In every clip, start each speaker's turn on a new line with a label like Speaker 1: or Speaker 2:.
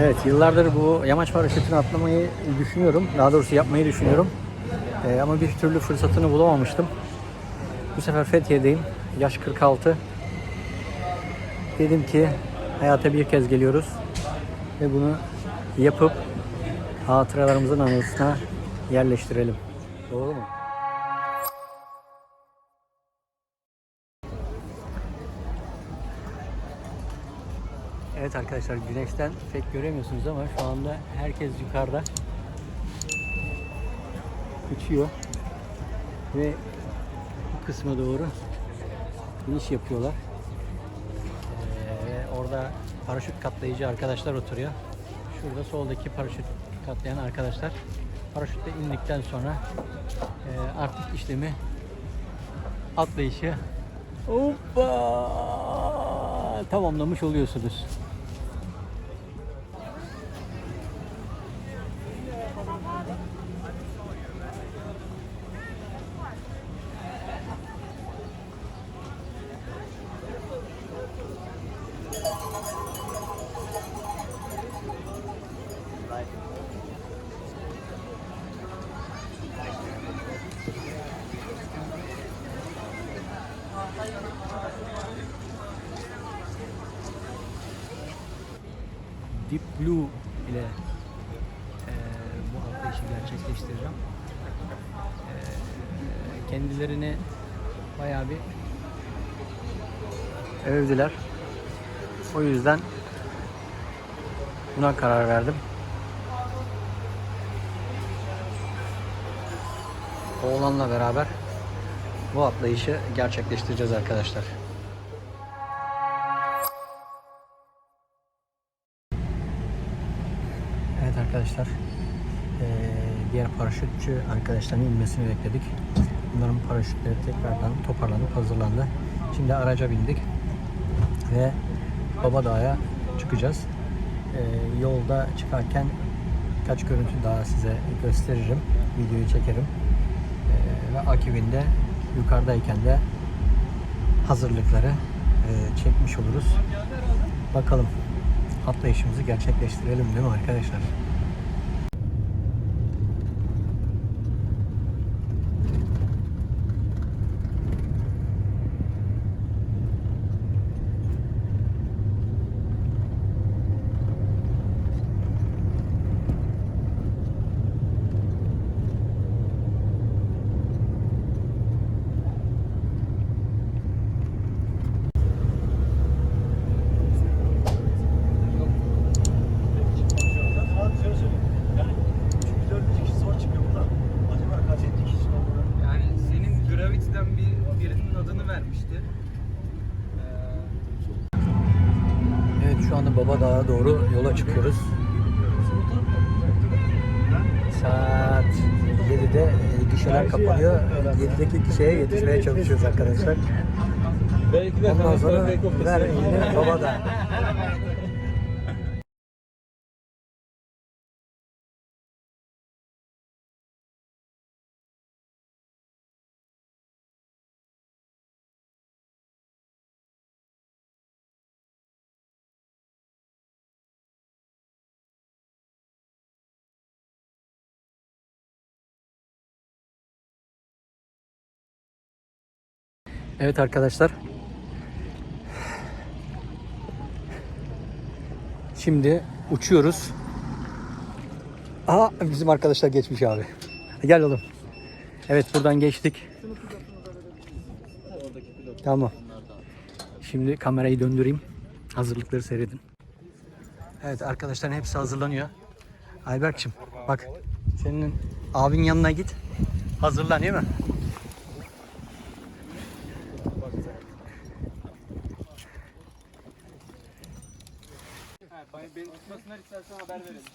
Speaker 1: Evet, yıllardır bu yamaç paraşütünü atlamayı düşünüyorum. Daha doğrusu yapmayı düşünüyorum. Ee, ama bir türlü fırsatını bulamamıştım. Bu sefer Fethiye'deyim. Yaş 46. Dedim ki hayata bir kez geliyoruz. Ve bunu yapıp hatıralarımızın anısına yerleştirelim. Doğru mu? Evet arkadaşlar güneşten pek göremiyorsunuz ama şu anda herkes yukarıda uçuyor ve bu kısma doğru iniş yapıyorlar. Ee, orada paraşüt katlayıcı arkadaşlar oturuyor. Şurada soldaki paraşüt katlayan arkadaşlar paraşütle indikten sonra e, artık işlemi atlayışı hoppa tamamlamış oluyorsunuz. Blue ile eee, bu atlayışı gerçekleştireceğim. Eee, kendilerini bayağı bir övdüler. O yüzden buna karar verdim. Oğlanla beraber bu atlayışı gerçekleştireceğiz arkadaşlar. Arkadaşlar. eee, diğer paraşütçü arkadaşların inmesini bekledik. Bunların paraşütleri tekrardan toparlanıp hazırlandı. Şimdi araca bindik ve Baba Dağ'a çıkacağız. Eee, yolda çıkarken kaç görüntü daha size gösteririm. Videoyu çekerim. Eee, ve akibinde yukarıdayken de hazırlıkları eee, çekmiş oluruz. Bakalım atlayışımızı gerçekleştirelim değil mi arkadaşlar? Şu anda Baba Dağ'a doğru yola çıkıyoruz. Saat 7'de e, gişeler kapanıyor. 7'deki gişeye yetişmeye çalışıyoruz arkadaşlar. Ondan sonra ver elini Baba Dağ. Evet arkadaşlar. Şimdi uçuyoruz. Aha bizim arkadaşlar geçmiş abi. Gel oğlum. Evet buradan geçtik. Tamam. Şimdi kamerayı döndüreyim. Hazırlıkları seyredin. Evet arkadaşların hepsi hazırlanıyor. Ayberk'cim bak senin abin yanına git. Hazırlan değil mi?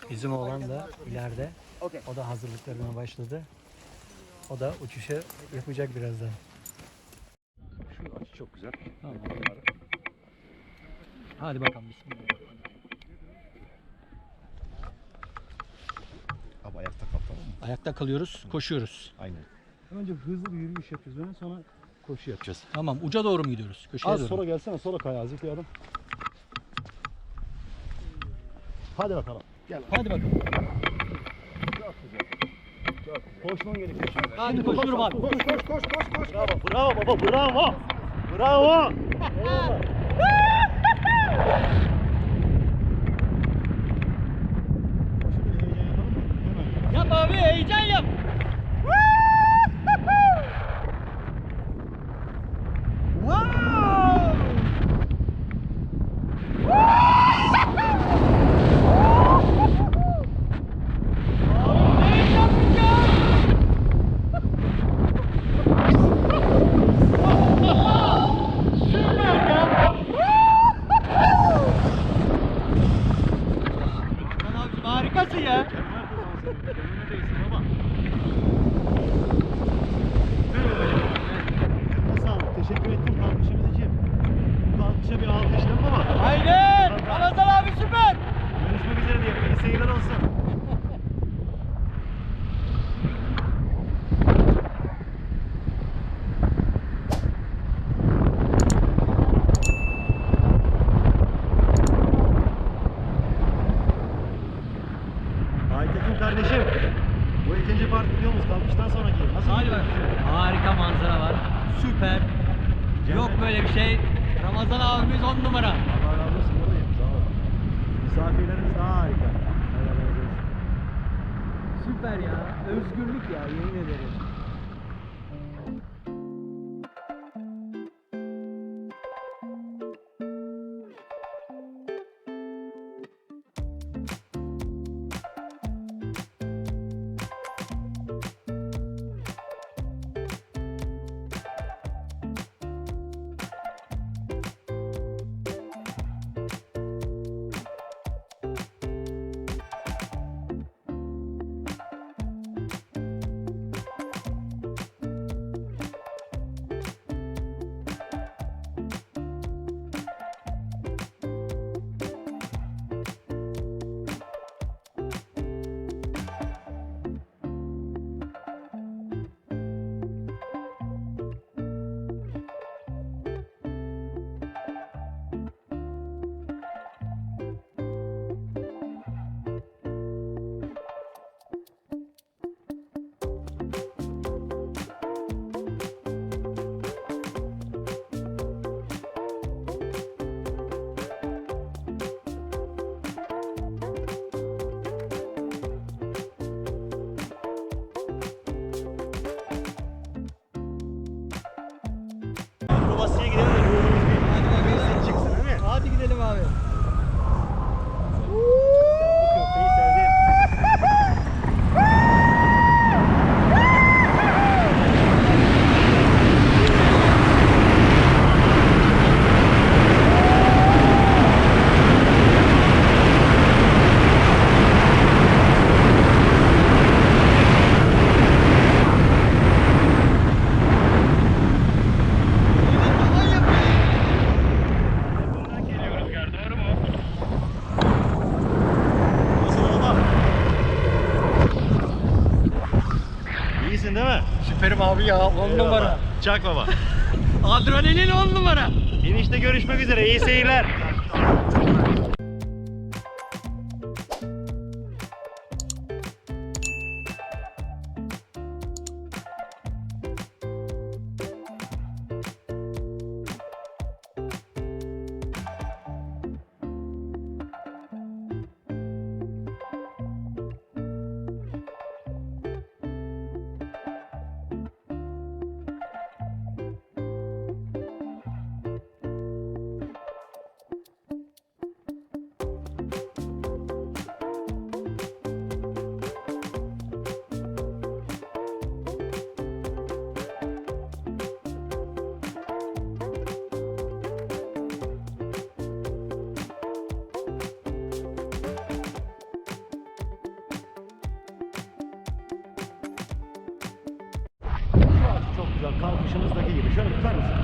Speaker 1: Bizim oğlan da ileride. O da hazırlıklarına başladı. O da uçuşu yapacak birazdan.
Speaker 2: Şu açı çok güzel.
Speaker 1: Tamam. Hadi bakalım bismillah.
Speaker 2: Abi ayakta kal tamam mı?
Speaker 1: Ayakta kalıyoruz, koşuyoruz.
Speaker 2: Aynen. Önce hızlı bir yürüyüş yapıyoruz böyle sonra koşu yapacağız.
Speaker 1: Tamam, uca doğru mu gidiyoruz? Köşeye
Speaker 2: Az
Speaker 1: doğru.
Speaker 2: sola gelsene sola kay azıcık bir adam. Hadi bakalım. Gel.
Speaker 1: Hadi bakalım.
Speaker 2: Çok güzel. Çok güzel. Koşman gerekiyor şimdi.
Speaker 1: Hadi
Speaker 2: Şimdi
Speaker 1: koşuyorum
Speaker 2: koş,
Speaker 1: abi.
Speaker 2: Koş koş koş koş koş. Bravo. Bravo baba bravo. Bravo. Eyvallah.
Speaker 1: Yap abi heyecan yap. Harikasın ya.
Speaker 2: Önüne değsin baba. Sağ ol. Teşekkür ettim kalkışımız için. Bu kalkışa bir alkışlayalım baba.
Speaker 1: Aynen. Ramazan abi süper.
Speaker 2: Görüşmek üzere diyelim. İyi seyirler olsun. Aytekin kardeşim. Bu ikinci part videomuz kalkıştan sonraki. Nasıl?
Speaker 1: Hadi bak. Harika manzara var. Süper. Yok böyle bir şey. Ramazan abimiz on numara.
Speaker 2: Allah razı olsun buradayım. Sağ olun. Misafirlerimiz daha harika.
Speaker 1: Süper ya. Özgürlük ya yemin ederim. Süperim abi ya on numara.
Speaker 2: Çak baba.
Speaker 1: Adrenalin on numara.
Speaker 2: İnişte görüşmek üzere. İyi seyirler. Kalkışımızdaki gibi. Şöyle tutar mısın?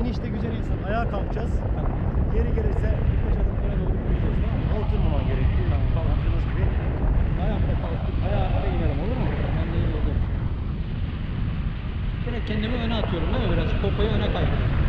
Speaker 2: İnişte güzel insan. Ayağa kalkacağız. Yeri gelirse birkaç adım öne doğru yürüyeceğiz. Tamam mı? Oturmaman gerekiyor. Kalkışımız gibi.
Speaker 1: Ayakta kalkıp ayakta inelim olur mu? Ben de iyi oldu. Direkt kendimi öne atıyorum değil mi? Biraz popoyu öne kaydırıyorum.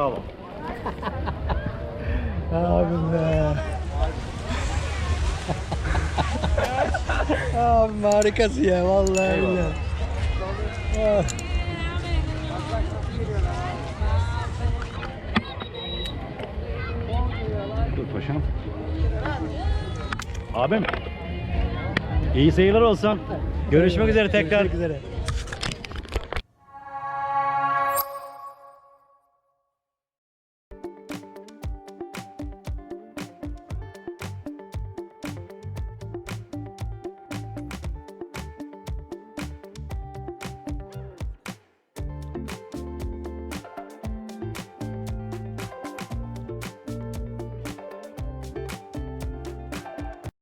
Speaker 2: bravo.
Speaker 1: Abim be. Abim harikasın ya vallahi billahi. Ah.
Speaker 2: Dur paşam. Abim. İyi seyirler olsun. Görüşmek üzere tekrar.
Speaker 1: Görüşmek üzere.